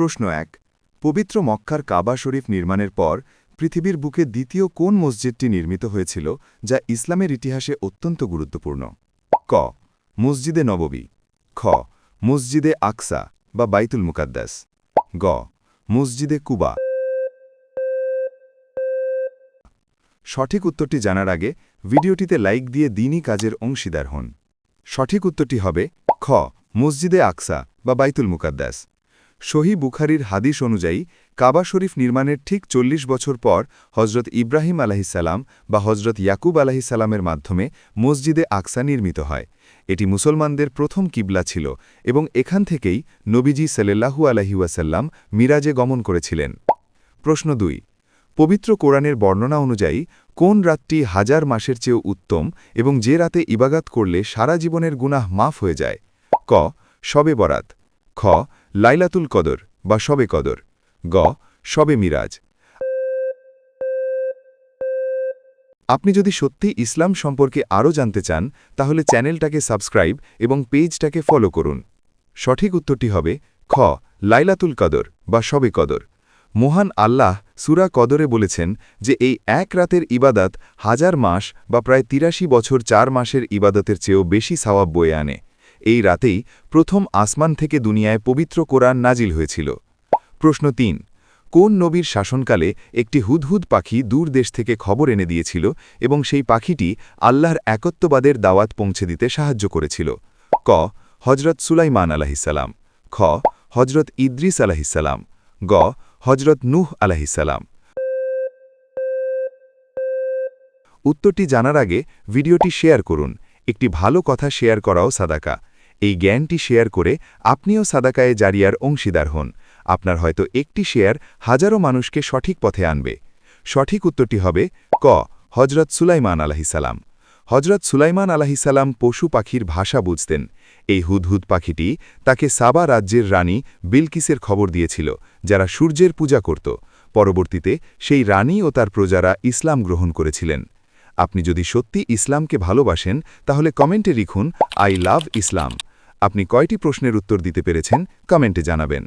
প্রশ্ন এক, পবিত্র মক্কার কাবা শরীফ নির্মাণের পর পৃথিবীর বুকে দ্বিতীয় কোন মসজিদটি নির্মিত হয়েছিল যা ইসলামের ইতিহাসে অত্যন্ত গুরুত্বপূর্ণ? ক, মসজিদে নববী। খ, মসজিদে আকসা বা বাইতুল মুকাদ্দাস। গ, মসজিদে কুবা। সঠিক উত্তরটি জানার আগে ভিডিওটিতে লাইক দিয়ে দিনই কাজের অংশীদার হন। সঠিক উত্তরটি হবে, খ, মসজিদে আকসা বা বাইতুল মুকাদ্দাস। সহি বুখারির হাদিস অনুযায়ী, কাবা শরীফ নির্মাণের ঠিক চল্লিশ বছর পর হজরত ইব্রাহিম আলাহিসাল্লাম বা হজরত ইয়াকুব আলাহিসাল্লামের মাধ্যমে মসজিদে আকসা নির্মিত হয়। এটি মুসলমানদের প্রথম কিবলা ছিল এবং এখান থেকেই নবীজি সাল্লাহু আলহিউসাল্লাম মিরাজে গমন করেছিলেন। প্রশ্ন দুই, পবিত্র কোরআনের বর্ণনা অনুযায়ী, কোন রাতটি হাজার মাসের চেয়েও উত্তম এবং যে রাতে ইবাগাত করলে সারা জীবনের গুনাহ মাফ হয়ে যায়? ক, শবে বরাত। খ লাইলাতুল কদর বা শবে কদর, গ, সবে মিরাজ। আপনি যদি সত্যি ইসলাম সম্পর্কে আরও জানতে চান, তাহলে চ্যানেলটাকে সাবস্ক্রাইব এবং পেজটাকে ফলো করুন। সঠিক উত্তরটি হবে, খ, লাইলাতুল কদর বা শবে কদর। মহান আল্লাহ সুরা কদরে বলেছেন যে এই এক রাতের ইবাদত হাজার মাস বা প্রায় তিরাশি বছর চার মাসের ইবাদতের চেয়েও বেশি সাওয়াব বয়ে আনে। এই রাতেই প্রথম আসমান থেকে দুনিয়ায় পবিত্র কোরআন নাজিল হয়েছিল। প্রশ্ন তিন, কোন নবীর শাসনকালে একটি হুদহুদ পাখি দূর দেশ থেকে খবর এনে দিয়েছিল এবং সেই পাখিটি আল্লাহর একত্ববাদের দাওয়াত পৌঁছে দিতে সাহায্য করেছিল? ক হজরত সুলাইমান আলাহিসাল্লাম খ হজরত ইদ্রিস আলাহিসাল্লাম গ হজরত নুহ আলাহিসাল্লাম উত্তরটি জানার আগে ভিডিওটি শেয়ার করুন। একটি ভালো কথা শেয়ার করাও সাদাকা। এই জ্ঞানটি শেয়ার করে আপনিও সাদাকায়ে জারিয়ার অংশীদার হন। আপনার হয়তো একটি শেয়ার হাজারো মানুষকে সঠিক পথে আনবে। সঠিক উত্তরটি হবে, ক হজরত সুলাইমান আলাহিসাল্লাম হজরত সুলাইমান আলাহিসাল্লাম পশু পাখির ভাষা বুঝতেন। এই হুদহুদ পাখিটি তাকে সাবা রাজ্যের রানী বিলকিসের খবর দিয়েছিল, যারা সূর্যের পূজা করত। পরবর্তীতে সেই রানী ও তার প্রজারা ইসলাম গ্রহণ করেছিলেন। আপনি যদি সত্যি ইসলামকে ভালোবাসেন, তাহলে কমেন্টে লিখুন, আই লাভ ইসলাম। আপনি কয়টি প্রশ্নের উত্তর দিতে পেরেছেন কমেন্টে জানাবেন।